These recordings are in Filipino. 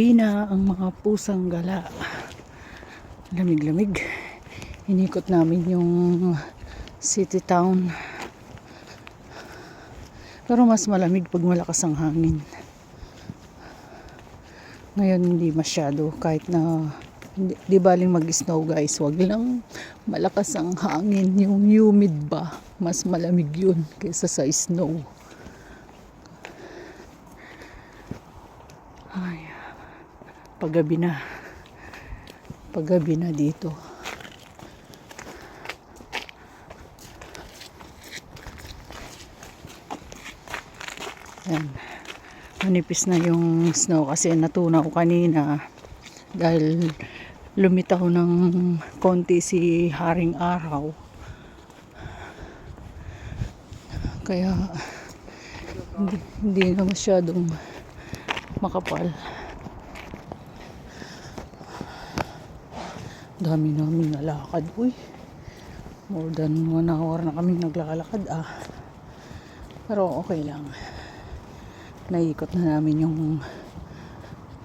Pina ang mga pusang gala. Lamig-lamig. Inikot namin yung city town. Pero mas malamig pag malakas ang hangin. Ngayon hindi masyado kahit na hindi, di baling mag-snow guys. Wag lang malakas ang hangin. Yung humid ba? Mas malamig yun kaysa sa snow. Paggabi na. Paggabi na dito. Yan. Manipis na yung snow kasi natunaw kanina dahil lumitaw ng konti si Haring Araw. Kaya hindi, hindi na masyadong makapal. Dami namin nalakad. Uy, more than one hour na kami naglalakad ah. Pero okay lang. Naikot na namin yung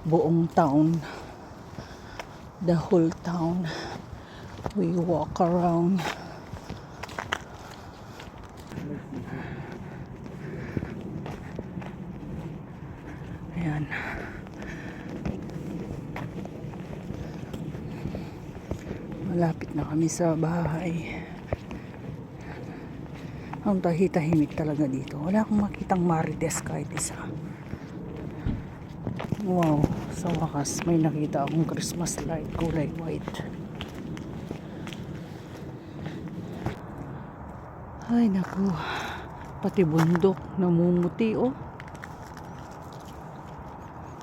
buong town. The whole town. We walk around. Ayan. Malapit na kami sa bahay. Ang tahitahimik talaga dito. Wala akong makitang marites kahit isa. Wow, sa wakas may nakita akong Christmas light kulay white. Ay naku, pati bundok namumuti oh.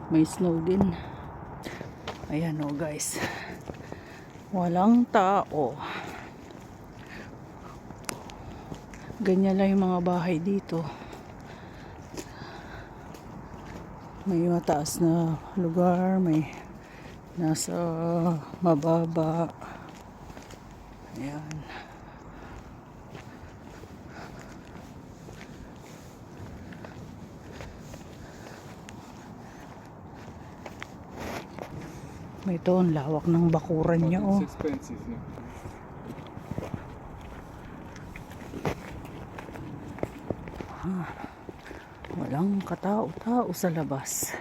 May snow din. Ayan oh guys. Walang tao. Ganyan lang yung mga bahay dito. May mataas na lugar, may nasa mababa. Ayan. Ito, ang lawak ng bakuran niya, oh. Expensive. Yeah. Walang katao-tao sa labas.